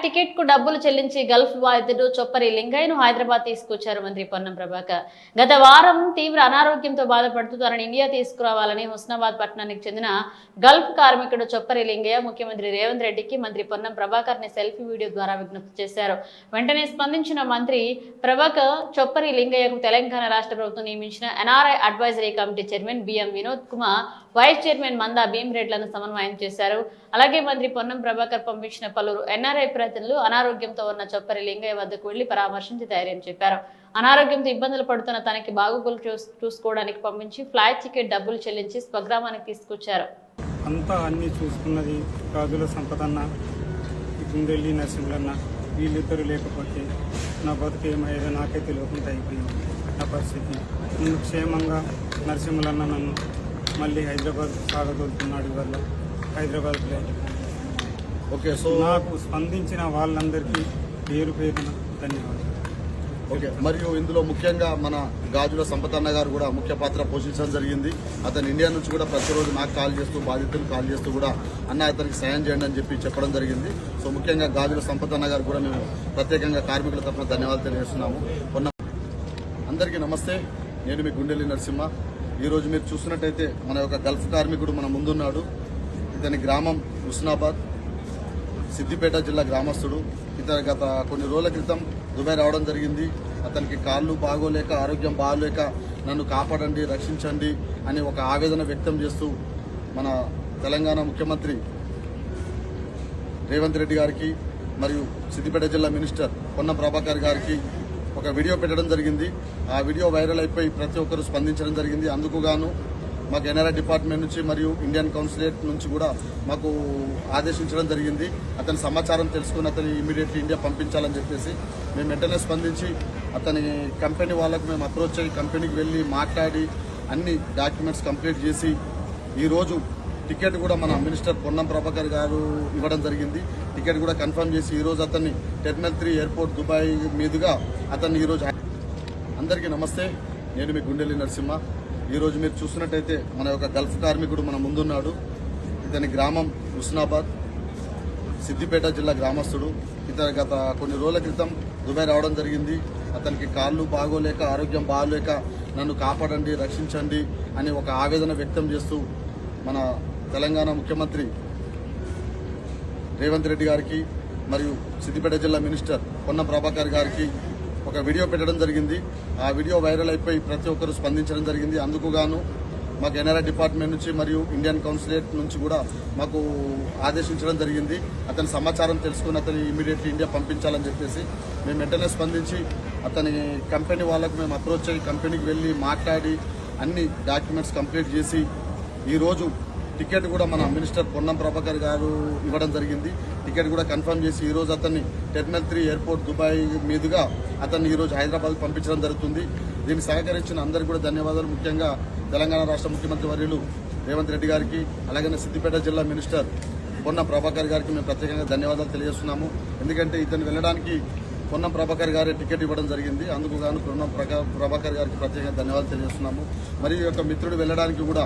Flight టికెట్కు డబ్బులు చెల్లించి Gulf బాధితుడు చొప్పరి లింగయ్యను హైదరాబాద్ తీసుకొచ్చారు మంత్రి పొన్నం ప్రభాకర్. గత వారం తీవ్ర అనారోగ్యంతో బాధపడుతూ తనను ఇండియా తీసుకురావాలని హుస్నాబాద్ పట్టణానికి చెందిన గల్ఫ్ కార్మికుడు చొప్పరి లింగయ్య ముఖ్యమంత్రి రేవంత్ రెడ్డికి మంత్రి పొన్నం ప్రభాకర్ని సెల్ఫీ వీడియో ద్వారా విజ్ఞప్తి చేశారు. వెంటనే స్పందించిన మంత్రి ప్రభాకర్ చొప్పరి లింగయ్యకు తెలంగాణ రాష్ట్ర ప్రభుత్వం నియమించిన NRI advisory committee chairman BM Vinod Kumar vice chairman Manda భీమిరెడ్లను సమన్వయం చేశారు. అలాగే మంత్రి పొన్నం ప్రభాకర్ పంపించిన పలువురు ఎన్ఆర్ఐ ప్రతి ప్రతినిధులు అనారోగ్యంతో ఉన్న చొప్పరి లింగయ్య వద్దకు వెళ్ళి పరామర్శించి ధైర్యం చెప్పారు. అనారోగ్యంతో ఇబ్బందులు పడుతున్న తనకి బాగోగులు చూసుకోవడానికి పంపించి ఫ్లైట్ టికెట్ డబ్బులు చెల్లించి స్వగ్రామానికి తీసుకొచ్చారు. అంతా అన్నీ చూసుకున్నది రాజుల సంపదన్న గుండెల్లి నరసింహులన్న వీళ్ళిద్దరూ లేకపోతే నా బతుకు ఏమయ్యేదో నాకే తెలియకుండా అయిపోయింది. నా పరిస్థితి. నేను క్షేమంగా నరసింహులన్న నన్ను మళ్ళీ హైదరాబాద్ సాగదోలుతున్నాడు వల్ల హైదరాబాద్ ఓకే సో నాకు స్పందించిన వాళ్ళందరికీ పేరు పేరున ధన్యవాదాలు. ఓకే మరియు ఇందులో ముఖ్యంగా మన గాజుల సంపతన్న గారు కూడా ముఖ్య పాత్ర పోషించడం జరిగింది. అతను ఇండియా నుంచి కూడా ప్రతిరోజు నాకు కాల్ చేస్తూ బాధితులు కాల్ చేస్తూ కూడా అన్న అతనికి సాయం చేయండి అని చెప్పి చెప్పడం జరిగింది. సో ముఖ్యంగా గాజుల సంపతన్న గారు కూడా మేము ప్రత్యేకంగా కార్మికుల తరఫున ధన్యవాదాలు తెలియజేస్తున్నాము. కొన్న అందరికీ నమస్తే నేను మీ గుండెల్లి నరసింహ. ఈరోజు మీరు చూస్తున్నట్టయితే మన యొక్క గల్ఫ్ కార్మికుడు మన ముందున్నాడు. ఇతని గ్రామం హుస్నాబాద్. సిద్దిపేట జిల్లా గ్రామస్తుడు. ఇతను గత కొన్ని రోజుల క్రితం దుబాయ్ రావడం జరిగింది. అతనికి కాళ్ళు బాగోలేక ఆరోగ్యం బాగోలేక నన్ను కాపాడండి రక్షించండి అని ఒక ఆవేదన వ్యక్తం చేస్తూ మన తెలంగాణ ముఖ్యమంత్రి రేవంత్ రెడ్డి గారికి మరియు సిద్దిపేట జిల్లా మినిస్టర్ పొన్న ప్రభాకర్ గారికి ఒక వీడియో పెట్టడం జరిగింది. ఆ వీడియో వైరల్ అయిపోయి ప్రతి ఒక్కరు స్పందించడం జరిగింది. అందుకు గాను మాకు ఎన్ఆర్ఐ డిపార్ట్మెంట్ నుంచి మరియు ఇండియన్ కౌన్సిలేట్ నుంచి కూడా మాకు ఆదేశించడం జరిగింది. అతని సమాచారం తెలుసుకుని అతని ఇమీడియట్లీ ఇండియా పంపించాలని చెప్పేసి మేము వెంటనే స్పందించి అతని కంపెనీ వాళ్ళకు మేము అప్రోచ్ అయ్యి కంపెనీకి వెళ్ళి మాట్లాడి అన్ని డాక్యుమెంట్స్ కంప్లీట్ చేసి ఈరోజు టికెట్ కూడా మన మినిస్టర్ పొన్నం ప్రభాకర్ గారు ఇవ్వడం జరిగింది. టికెట్ కూడా కన్ఫర్మ్ చేసి ఈరోజు అతన్ని టెర్మినల్ త్రీ ఎయిర్పోర్ట్ దుబాయ్ మీదుగా అతన్ని ఈరోజు అందరికీ నమస్తే. నేను మీ గుండెల్లి నరసింహ. ఈరోజు మీరు చూసినట్టయితే మన యొక్క గల్ఫ్ కార్మికుడు మన ముందున్నాడు. ఇతని గ్రామం హుస్నాబాద్ సిద్దిపేట జిల్లా గ్రామస్తుడు. ఇతను గత కొన్ని రోజుల క్రితం దుబాయ్ రావడం జరిగింది. అతనికి కాళ్ళు బాగోలేక ఆరోగ్యం బాగోలేక నన్ను కాపాడండి రక్షించండి అని ఒక ఆవేదన వ్యక్తం చేస్తూ మన తెలంగాణ ముఖ్యమంత్రి రేవంత్ రెడ్డి గారికి మరియు సిద్దిపేట జిల్లా మినిస్టర్ పొన్న ప్రభాకర్ గారికి ఒక వీడియో పెట్టడం జరిగింది. ఆ వీడియో వైరల్ అయిపోయి ప్రతి ఒక్కరు స్పందించడం జరిగింది. అందుకు గాను మాకు ఎన్ఆర్ఐ డిపార్ట్మెంట్ నుంచి మరియు ఇండియన్ కౌన్సిలేట్ నుంచి కూడా మాకు ఆదేశించడం జరిగింది. అతని సమాచారం తెలుసుకుని అతని ఇమీడియట్లీ ఇండియా పంపించాలని చెప్పేసి మేము వెంటనే స్పందించి అతని కంపెనీ వాళ్ళకు మేము అప్రోచ్ అయ్యి కంపెనీకి వెళ్ళి మాట్లాడి అన్ని డాక్యుమెంట్స్ కంప్లీట్ చేసి ఈరోజు టికెట్ కూడా మన మినిస్టర్ పొన్నం ప్రభాకర్ గారు ఇవ్వడం జరిగింది. టికెట్ కూడా కన్ఫర్మ్ చేసి ఈరోజు అతన్ని టెర్మినల్ త్రీ ఎయిర్పోర్ట్ దుబాయ్ మీదుగా అతన్ని ఈరోజు హైదరాబాద్ పంపించడం జరుగుతుంది. దీన్ని సహకరించిన అందరికీ కూడా ధన్యవాదాలు. ముఖ్యంగా తెలంగాణ రాష్ట్ర ముఖ్యమంత్రి వర్యులు రేవంత్ రెడ్డి గారికి అలాగే సిద్దిపేట జిల్లా మినిస్టర్ పొన్నం ప్రభాకర్ గారికి మేము ప్రత్యేకంగా ధన్యవాదాలు తెలియజేస్తున్నాము. ఎందుకంటే ఇతను వెళ్ళడానికి పొన్నం ప్రభాకర్ గారి టికెట్ ఇవ్వడం జరిగింది. అందుకు గాను పొన్నం ప్రభాకర్ గారికి ప్రత్యేకంగా ధన్యవాదాలు తెలియజేస్తున్నాము. మరియు ఈ యొక్క మిత్రుడు వెళ్ళడానికి కూడా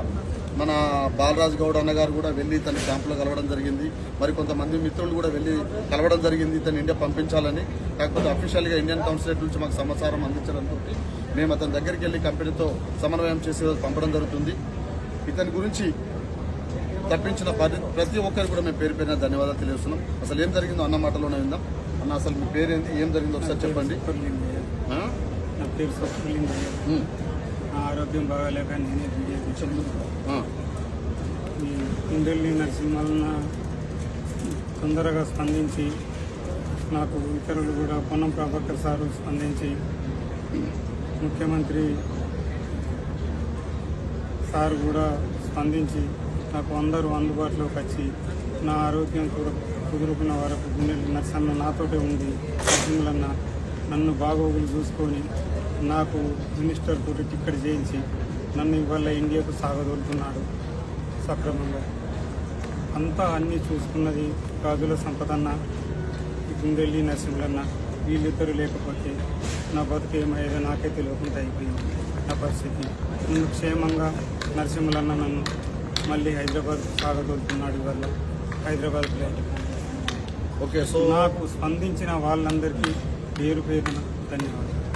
మన బాలరాజు గౌడ్ అన్న గారు కూడా వెళ్ళి తన క్యాంపులో కలవడం జరిగింది. మరి కొంతమంది మిత్రులు కూడా వెళ్ళి కలవడం జరిగింది ఇతను ఇండియా పంపించాలని. కాకపోతే అఫీషియల్గా ఇండియన్ కౌన్సిలేట్ నుంచి మాకు సమాచారం అందించడంతో మేము అతని దగ్గరికి వెళ్ళి కంపెనీతో సమన్వయం చేసి పంపడం జరుగుతుంది. ఇతని గురించి తప్పించిన పరి ప్రతి ఒక్కరికి కూడా మేము పేరు పేరున ధన్యవాదాలు తెలియజేస్తున్నాం. అసలు ఏం జరిగిందో అన్న మాటలోనే విందాం. అన్న అసలు మీ పేరేంటి ఏం జరిగిందో ఒకసారి చెప్పండి? నా పేరు ఆరోగ్యం బాగాలేక నేనే. ఈ కుండెల్లి నరసింహన్న తొందరగా స్పందించి నాకు ఇతరులు కూడా పొన్నం ప్రభాకర్ సారు స్పందించి ముఖ్యమంత్రి సార్ కూడా స్పందించి నాకు అందరూ అందుబాటులోకి వచ్చి నా ఆరోగ్యం కుదు- కుదురుకున్న వరకు గుండెల్లి నరసన్న నాతోటే ఉంది నరసింహలన్న నన్ను బాగోగులు చూసుకొని నాకు మినిస్టర్ తోటి టిక్కెట్ చేయించి నన్ను ఇవాళ ఇండియాకు సాగదోలుతున్నాడు. సక్రమంగా. అంతా అన్నీ చూసుకున్నది రాజుల సంపదన్న గుండెల్లి నరసింహులన్న. వీళ్ళిద్దరు లేకపోతే నా బతుకు ఏమయ్యేదో నాకే తెలియకుండా అయిపోయింది. నా పరిస్థితి. నన్ను క్షేమంగా నరసింహులన్న నన్ను మళ్ళీ హైదరాబాద్ సాగదోలుతున్నాడు వల్ల హైదరాబాద్ ఓకే సో నాకు స్పందించిన వాళ్ళందరికీ పేరు పేరున ధన్యవాదాలు.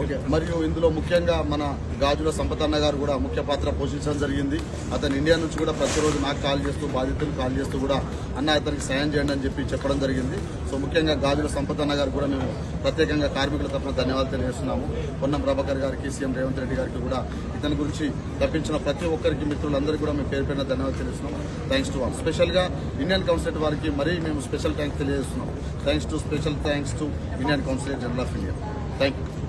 ఓకే. మరియు ఇందులో ముఖ్యంగా మన గాజుల సంపతన్న గారు కూడా ముఖ్య పాత్ర పోషించడం జరిగింది. అతను ఇండియా నుంచి కూడా ప్రతిరోజు నాకు కాల్ చేస్తూ బాధితులు కాల్ చేస్తూ కూడా అన్న అతనికి సాయం చేయండి అని చెప్పి చెప్పడం జరిగింది. సో ముఖ్యంగా గాజుల సంపతన్న గారు కూడా మేము ప్రత్యేకంగా కార్మికుల తరఫున ధన్యవాదాలు తెలియజేస్తున్నాము. పొన్నం ప్రభాకర్ గారికి సీఎం రేవంత్ రెడ్డి గారికి కూడా ఇతని గురించి తప్పించిన ప్రతి ఒక్కరికి మిత్రులందరికీ కూడా మేము పేరు పేరున ధన్యవాదాలు తెలియజేస్తున్నాము. థ్యాంక్స్ టు వాళ్ళు స్పెషల్గా ఇండియన్ కౌన్సిలేట్ వారికి మరీ మేము స్పెషల్ థ్యాంక్స్ తెలియజేస్తున్నాం thanks to special thanks to Indian consulate general of India thank you